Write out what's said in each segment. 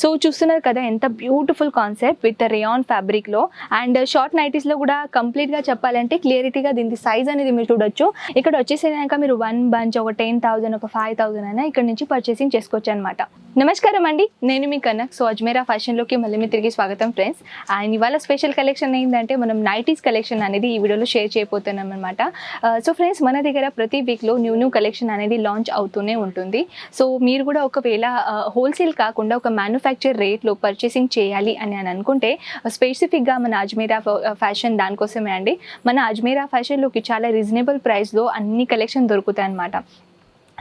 So చూస్తున్నారు కదా ఎంత బ్యూటిఫుల్ కాన్సెప్ట్ విత్ రేయాన్ ఫ్యాబ్రిక్లో అండ్ షార్ట్ నైటీస్లో కూడా కంప్లీట్గా చెప్పాలంటే క్లియరిటీగా దీని సైజ్ అనేది మీరు చూడొచ్చు. ఇక్కడ వచ్చేసేదాక మీరు వన్ బంచ్ ఒక టెన్ థౌసండ్ ఒక ఫైవ్ థౌసండ్ అయినా ఇక్కడ నుంచి పర్చేసింగ్ చేసుకోవచ్చు అనమాట నమస్కారం అండి. నేను మీ కనక్ సో అజ్మేరా ఫ్యాషన్లోకి మళ్ళీ మీ తిరిగి స్వాగతం ఫ్రెండ్స్ అండ్ ఇవాళ స్పెషల్ కలెక్షన్ ఏంటంటే మనం నైటీస్ కలెక్షన్ అనేది ఈ వీడియోలో షేర్ చేయబోతున్నాం అనమాట సో ఫ్రెండ్స్ మన దగ్గర ప్రతి వీక్లో న్యూ న్యూ కలెక్షన్ అనేది లాంచ్ అవుతూనే ఉంటుంది. సో మీరు కూడా ఒకవేళ హోల్సేల్ కాకుండా ఒక మ్యానుఫ్యాక్చర్ రేట్లో పర్చేసింగ్ చేయాలి అని అని అనుకుంటే స్పెసిఫిక్గా మన అజ్మేరా ఫ్యాషన్ దానికోసమే అండి. మన అజ్మేరా ఫ్యాషన్లోకి చాలా రీజనబుల్ ప్రైస్లో అన్ని కలెక్షన్ దొరుకుతాయి అన్నమాట.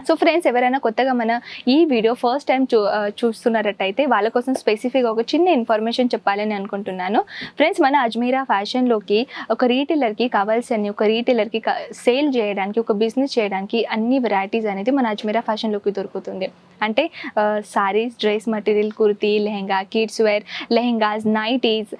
సో ఫ్రెండ్స్ ఎవరైనా కొత్తగా మన ఈ వీడియో ఫస్ట్ టైం చూ చూస్తున్నారట్టయితే వాళ్ళ కోసం స్పెసిఫిక్గా ఒక చిన్న ఇన్ఫర్మేషన్ చెప్పాలని అనుకుంటున్నాను. ఫ్రెండ్స్ మన అజ్మీరా ఫ్యాషన్లోకి ఒక రీటైలర్కి కావాల్సిన ఒక రీటైలర్కి సేల్ చేయడానికి ఒక బిజినెస్ చేయడానికి అన్ని వెరైటీస్ అనేది మన అజ్మీరా ఫ్యాషన్లోకి దొరుకుతుంది. అంటే saris dress material kurti lehenga kids wear lehengas nighties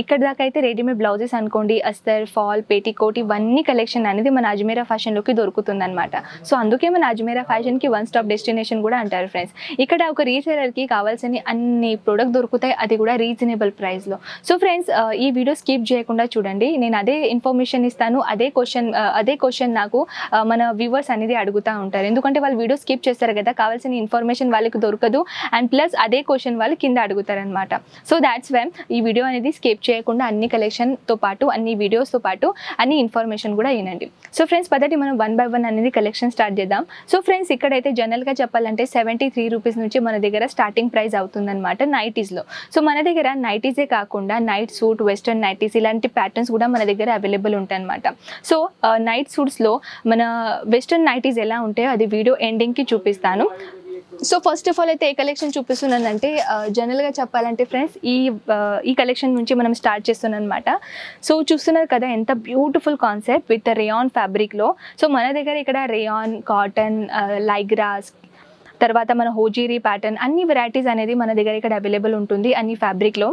ఇక్కడ దాకా అయితే రెడీమేడ్ బ్లౌజెస్ అనుకోండి అస్తర్ ఫాల్ పేటీకోట్ ఇవన్నీ కలెక్షన్ అనేది మన అజ్మీరా ఫ్యాషన్లోకి దొరుకుతుంది అనమాట సో అందుకే మన అజ్మీరా ఫ్యాషన్కి వన్ స్టాప్ డెస్టినేషన్ కూడా అంటారు ఫ్రెండ్స్ ఇక్కడ ఒక రీసేలర్కి కావాల్సిన అన్ని ప్రోడక్ట్ దొరుకుతాయి అది కూడా రీజనబుల్ ప్రైస్లో సో ఫ్రెండ్స్ ఈ వీడియో స్కిప్ చేయకుండా చూడండి. నేను అదే ఇన్ఫర్మేషన్ ఇస్తాను అదే క్వశ్చన్ uh, అదే క్వశ్చన్ నాకు uh, మన వ్యూవర్స్ అనేది అడుగుతూ ఉంటారు. ఎందుకంటే వాళ్ళు వీడియో స్కిప్ చేస్తారు కదా కావాల్సిన ఇన్ఫర్మేషన్ వాళ్ళకి దొరకదు అండ్ ప్లస్ అదే క్వశ్చన్ వాళ్ళు కింద అడుగుతారనమాట సో దాట్స్ వై ఈ వీడియో అనేది స్కిప్ చేయకుండా అన్ని కలెక్షన్తో పాటు అన్ని వీడియోస్తో పాటు అన్ని ఇన్ఫర్మేషన్ కూడా వినండి. సో ఫ్రెండ్స్ పదటి మనం వన్ బై వన్ అనేది కలెక్షన్ స్టార్ట్ చేద్దాం. సో ఫ్రెండ్స్ ఇక్కడైతే జనరల్గా చెప్పాలంటే సెవెంటీ త్రీ రూపీస్ నుంచి మన దగ్గర స్టార్టింగ్ ప్రైస్ అవుతుందన్నమాట నైటీస్లో సో మన దగ్గర నైటీసే కాకుండా నైట్ సూట్ వెస్ట్రన్ నైటీస్ ఇలాంటి ప్యాటర్న్స్ కూడా మన దగ్గర అవైలబుల్ ఉంటాయి అనమాట సో నైట్ సూట్స్లో మన వెస్ట్రన్ నైటీస్ ఎలా ఉంటాయో అది వీడియో ఎండింగ్కి చూపిస్తాను. సో ఫస్ట్ ఆఫ్ ఆల్ అయితే ఏ కలెక్షన్ చూపిస్తున్నానంటే జనరల్గా చెప్పాలంటే ఫ్రెండ్స్ ఈ ఈ కలెక్షన్ నుంచి మనం స్టార్ట్ చేస్తున్నాం అనమాట సో చూస్తున్నారు కదా ఎంత బ్యూటిఫుల్ కాన్సెప్ట్ విత్ రేయాన్ ఫ్యాబ్రిక్లో సో మన దగ్గర ఇక్కడ రేయాన్ కాటన్ లైగ్రాస్ తర్వాత మన హోజీరీ ప్యాటర్న్ అన్ని వెరైటీస్ అనేది మన దగ్గర ఇక్కడ అవైలబుల్ ఉంటుంది అన్ని ఫ్యాబ్రిక్లో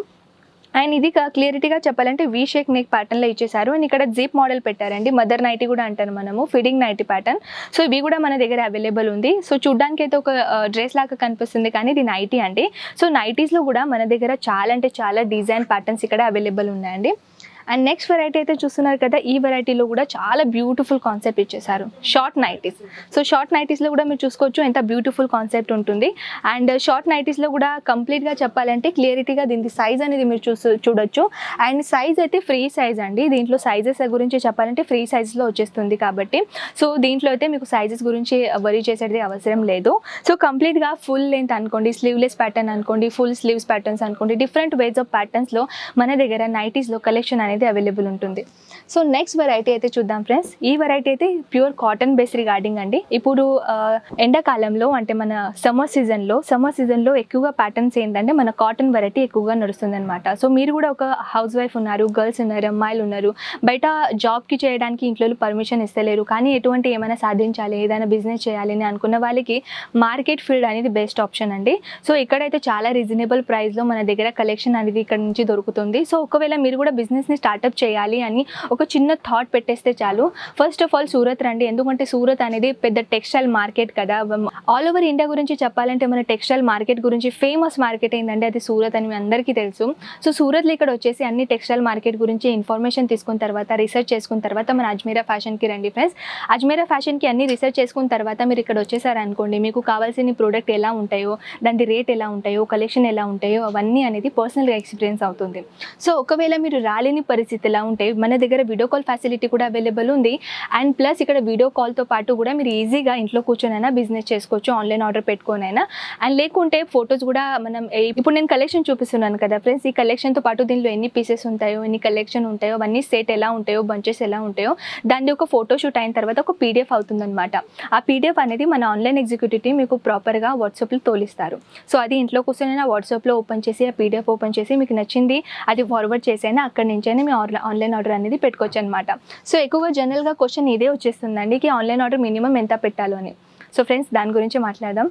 అండ్ ఇది క్లియరిటీగా చెప్పాలంటే వీ షేక్ నెక్ ప్యాటర్న్లో ఇచ్చేసారు అండ్ ఇక్కడ జీప్ మోడల్ పెట్టారండి. మదర్ నైటీ కూడా అంటారు మనము. ఫిడింగ్ నైటీ ప్యాటర్న్ సో ఇవి కూడా మన దగ్గర అవైలబుల్ ఉంది. సో చూడ్డానికి అయితే ఒక డ్రెస్ లాగా కనిపిస్తుంది కానీ ఇది నైటీ అండి. సో నైటీస్లో కూడా మన దగ్గర చాలా అంటే చాలా డిజైన్ ప్యాటర్న్స్ ఇక్కడ అవైలబుల్ ఉన్నాయండి. అండ్ నెక్స్ట్ వెరైటీ అయితే చూస్తున్నారు కదా ఈ వెరైటీలో కూడా చాలా బ్యూటిఫుల్ కాన్సెప్ట్ ఇచ్చేసారు షార్ట్ నైటీస్ సో షార్ట్ నైటీస్లో కూడా మీరు చూసుకోవచ్చు ఎంత బ్యూటిఫుల్ కాన్సెప్ట్ ఉంటుంది. అండ్ షార్ట్ నైటీస్లో కూడా కంప్లీట్గా చెప్పాలంటే క్లియరిటీగా దీనికి సైజ్ అనేది మీరు చూసు చూడొచ్చు. అండ్ సైజ్ అయితే ఫ్రీ సైజ్ అండి. దీంట్లో సైజెస్ గురించి చెప్పాలంటే ఫ్రీ సైజ్లో వచ్చేస్తుంది కాబట్టి. సో దీంట్లో అయితే మీకు సైజెస్ గురించి వరీ చేసేది అవసరం లేదు. సో కంప్లీట్గా ఫుల్ లెంత్ అనుకోండి స్లీవ్లెస్ ప్యాటర్న్ అనుకోండి ఫుల్ స్లీవ్స్ ప్యాటర్న్స్ అనుకోండి డిఫరెంట్ వేస్ ఆఫ్ ప్యాటర్న్స్లో మన దగ్గర నైటీస్లో కలెక్షన్ అనేది అవైలబుల్ ఉంటుంది. సో నెక్స్ట్ వెరైటీ అయితే చూద్దాం ఫ్రెండ్స్ ఈ వెరైటీ అయితే ప్యూర్ కాటన్ బేస్ రిగార్డింగ్ అండి. ఇప్పుడు ఎండాకాలంలో అంటే మన సమ్మర్ సీజన్లో సమ్మర్ సీజన్లో ఎక్కువగా ప్యాటర్న్స్ ఏంటంటే మన కాటన్ వెరైటీ ఎక్కువగా నడుస్తుంది అనమాట సో మీరు కూడా ఒక హౌస్ వైఫ్ ఉన్నారు గర్ల్స్ ఉన్నారు అమ్మాయిలు ఉన్నారు. బయట జాబ్కి చేయడానికి ఇంట్లో పర్మిషన్ ఇస్తలేరు. కానీ ఎటువంటి ఏమైనా సాధించాలి ఏదైనా బిజినెస్ చేయాలి అని అనుకున్న వాళ్ళకి మార్కెట్ ఫీల్డ్ అనేది బెస్ట్ ఆప్షన్ అండి. సో ఇక్కడైతే చాలా రీజనబుల్ ప్రైస్లో మన దగ్గర కలెక్షన్ అనేది ఇక్కడ నుంచి దొరుకుతుంది. సో ఒకవేళ మీరు కూడా బిజినెస్ని స్టార్ట్అప్ చేయాలి అని ఒక చిన్న థాట్ పెట్టేస్తే చాలు. ఫస్ట్ ఆఫ్ ఆల్ సూరత్ రండి. ఎందుకంటే సూరత్ అనేది పెద్ద టెక్స్టైల్ మార్కెట్ కదా. ఆల్ ఓవర్ ఇండియా గురించి చెప్పాలంటే మన టెక్స్టైల్ మార్కెట్ గురించి ఫేమస్ మార్కెట్ ఏంటంటే అది సూరత్ అని మీ అందరికీ తెలుసు. సో సూరత్లో ఇక్కడ వచ్చేసి అన్ని టెక్స్టైల్ మార్కెట్ గురించి ఇన్ఫర్మేషన్ తీసుకున్న తర్వాత రీసెర్చ్ చేసుకున్న తర్వాత మన అజ్మీరా ఫ్యాషన్కి రండి ఫ్రెండ్స్ అజ్మీరా ఫ్యాషన్కి అన్ని రీసెర్చ్ చేసుకున్న తర్వాత మీరు ఇక్కడ వచ్చేసారనుకోండి మీకు కావాల్సిన ప్రోడక్ట్ ఎలా ఉంటాయో దాని రేట్ ఎలా ఉంటాయో కలెక్షన్ ఎలా ఉంటాయో అవన్నీ అనేది పర్సనల్గా ఎక్స్పీరియన్స్ అవుతుంది. సో ఒకవేళ మీరు రాలేని పరిస్థితి ఎలా ఉంటే మన దగ్గర వీడియో కాల్ ఫెసిలిటీ కూడా అవైలబుల్ ఉంది. అండ్ ప్లస్ ఇక్కడ వీడియో కాల్తో పాటు కూడా మీరు ఈజీగా ఇంట్లో కూర్చొనైనా బిజినెస్ చేసుకోవచ్చు ఆన్లైన్ ఆర్డర్ పెట్టుకోనైనా. అండ్ లేకుంటే ఫొటోస్ కూడా మనం ఇప్పుడు నేను కలెక్షన్ చూపిస్తున్నాను కదా ఫ్రెండ్స్ ఈ కలెక్షన్తో పాటు దీనిలో ఎన్ని పీసెస్ ఉంటాయో ఎన్ని కలెక్షన్ ఉంటాయో అవన్నీ సెట్ ఎలా ఉంటాయో బంచెస్ ఎలా ఉంటాయో దాన్ని ఒక ఫోటో షూట్ అయిన తర్వాత ఒక పీడిఎఫ్ అవుతుందన్నమాట. ఆ పీడిఎఫ్ అనేది మన ఆన్లైన్ ఎగ్జిక్యూటివ్ టీమ్ మీకు ప్రాపర్గా వాట్సాప్లో తోలిస్తారు. సో అది ఇంట్లో కూర్చొని వాట్సాప్లో ఓపెన్ చేసి ఆ పీడిఎఫ్ ఓపెన్ చేసి మీకు నచ్చింది అది ఫార్వర్డ్ చేసైనా అక్కడి నుంచైనా మీ ఆన్లైన్ ఆర్డర్ అనేది పెట్టుకోవచ్చు అనమాట సో ఎక్కువగా జనరల్గా క్వశ్చన్ ఇదే వచ్చేస్తుందండి కి ఆన్లైన్ ఆర్డర్ మినిమం ఎంత పెట్టాలో అని. సో ఫ్రెండ్స్ దాని గురించి మాట్లాడదాం.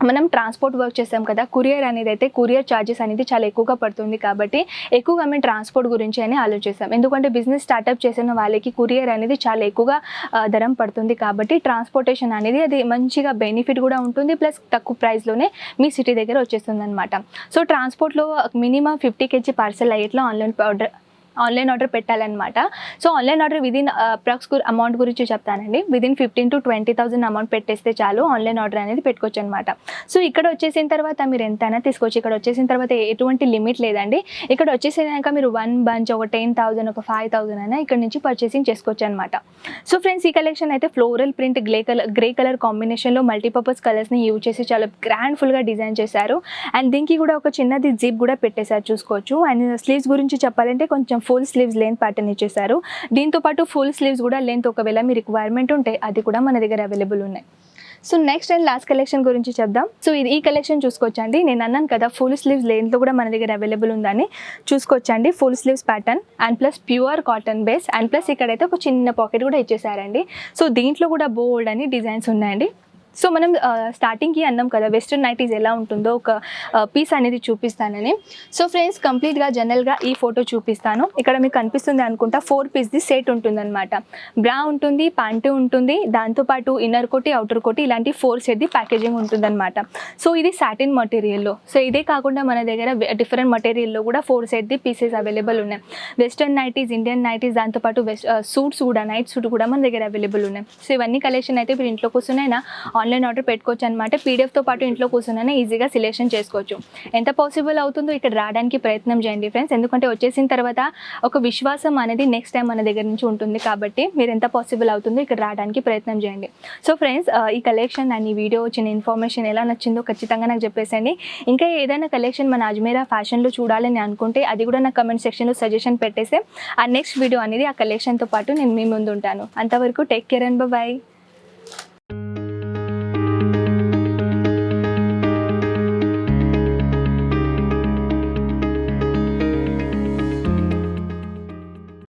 మనం ట్రాన్స్పోర్ట్ వర్క్ చేస్తాం కదా కురియర్ అనేది అయితే కురియర్ ఛార్జెస్ అనేది చాలా ఎక్కువగా పడుతుంది కాబట్టి ఎక్కువగా మేము ట్రాన్స్పోర్ట్ గురించి అని ఆలోచిస్తాం. ఎందుకంటే బిజినెస్ స్టార్ట్అప్ చేసిన వాళ్ళకి కురియర్ అనేది చాలా ఎక్కువగా ధరం పడుతుంది కాబట్టి ట్రాన్స్పోర్టేషన్ అనేది అది మంచిగా బెనిఫిట్ కూడా ఉంటుంది ప్లస్ తక్కువ ప్రైస్లోనే మీ సిటీ దగ్గర వచ్చేస్తుంది అనమాట సో ట్రాన్స్పోర్ట్లో మినిమం ఫిఫ్టీ కేజీ పార్సల్ అయ్యేట్లో ఆన్లైన్ ఆర్డర్ ఆన్లైన్ ఆర్డర్ పెట్టాలన్నమాట. So online order within approx amount గురించి చెప్తానండి. Within fifteen to twenty thousand amount పెట్టేస్తే చాలు ఆన్లైన్ ఆర్డర్ అనేది పెట్టుకోవచ్చు అనమాట సో ఇక్కడ వచ్చేసిన తర్వాత మీరు ఎంతైనా తీసుకోవచ్చు. ఇక్కడ వచ్చేసిన తర్వాత ఎటువంటి లిమిట్ లేదండి. ఇక్కడ వచ్చేసినాక మీరు వన్ బంచ్ ఒక టెన్ థౌసండ్ ఒక ఫైవ్ థౌసండ్ అయినా ఇక్కడ నుంచి పర్చేసింగ్ చేసుకోవచ్చు అనమాట సో ఫ్రెండ్స్ ఈ కలెక్షన్ అయితే floral print grey colour grey colour కాంబినేషన్లో మల్టీపర్పస్ కలర్స్ని యూజ్ చేసి చాలా గ్రాండ్ఫుల్గా డిజైన్ చేశారు. అండ్ దీనికి కూడా ఒక చిన్నది జిప్ కూడా పెట్టేశారు చూసుకోవచ్చు. అండ్ స్లీవ్స్ గురించి చెప్పాలంటే కొంచెం ఫుల్ స్లీవ్స్ లెంత్ ప్యాటర్న్ ఇచ్చేసారు దీంతో పాటు ఫుల్ స్లీవ్స్ కూడా లెంత్ ఒకవేళ మీ రిక్వైర్మెంట్ ఉంటే అది కూడా మన దగ్గర అవైలబుల్ ఉన్నాయి. So next and last collection గురించి చెప్దాం. సో ఇది ఈ కలెక్షన్ చూసుకోవచ్చండి. నేను అన్నాను కదా ఫుల్ స్లీవ్స్ లెంత్లో కూడా మన దగ్గర అవైలబుల్ ఉందని. చూసుకోవచ్చండి full sleeves pattern and plus pure cotton base and plus ఇక్కడైతే ఒక చిన్న పాకెట్ కూడా ఇచ్చేసారండి సో దీంట్లో కూడా బోల్డ్ అని డిజైన్స్ ఉన్నాయండి. సో మనం స్టార్టింగ్కి అన్నాం కదా వెస్ట్రన్ నైటీస్ ఎలా ఉంటుందో ఒక పీస్ అనేది చూపిస్తానని. సో ఫ్రెండ్స్ కంప్లీట్గా జనరల్గా ఈ ఫోటో చూపిస్తాను. ఇక్కడ మీకు కనిపిస్తుంది అనుకుంటా ఫోర్ పీస్ది సెట్ ఉంటుందన్నమాట. బ్రా ఉంటుంది ప్యాంటు ఉంటుంది దాంతోపాటు ఇన్నర్ కోటి అవుటర్ కోటి ఇలాంటి ఫోర్ సెట్ది ప్యాకేజింగ్ ఉంటుందన్నమాట. సో ఇది సాటిన్ మటీరియల్లో సో ఇదే కాకుండా మన దగ్గర డిఫరెంట్ మటీరియల్లో కూడా ఫోర్ సెట్ది పీసెస్ అవైలబుల్ ఉన్నాయి. వెస్ట్రన్ నైటీస్ ఇండియన్ నైటీస్ దాంతోపాటు వెస్ట్ సూట్స్ కూడా నైట్ సూట్ కూడా మన దగ్గర అవైలబుల్ ఉన్నాయి. సో ఇవన్నీ కలెక్షన్ అయితే మీరు ఇంట్లో కూర్చునైనా ఆన్లైన్ ఆర్డర్ పెట్టుకోవచ్చు అనమాట పీడిఎఫ్తో పాటు ఇంట్లో కూర్చునైనా ఈజీగా సెలెక్షన్ చేసుకోవచ్చు. ఎంత పాసిబుల్ అవుతుందో ఇక్కడ రావడానికి ప్రయత్నం చేయండి ఫ్రెండ్స్ ఎందుకంటే వచ్చేసిన తర్వాత ఒక విశ్వాసం అనేది నెక్స్ట్ టైం మన దగ్గర నుంచి ఉంటుంది కాబట్టి మీరు ఎంత పాసిబుల్ అవుతుందో ఇక్కడ రావడానికి ప్రయత్నం చేయండి. సో ఫ్రెండ్స్ ఈ కలెక్షన్ అండ్ ఈ వీడియో వచ్చిన ఇన్ఫర్మేషన్ ఎలా నచ్చిందో ఖచ్చితంగా నాకు చెప్పేసండి ఇంకా ఏదైనా కలెక్షన్ మన అజ్మీరా ఫ్యాషన్లో చూడాలని అనుకుంటే అది కూడా నా కమెంట్ సెక్షన్లో సజెషన్ పెట్టేస్తే ఆ నెక్స్ట్ వీడియో అనేది ఆ కలెక్షన్తో పాటు నేను మీ ముందు ఉంటాను. అంతవరకు టేక్ కేర్ అండ్ బాయ్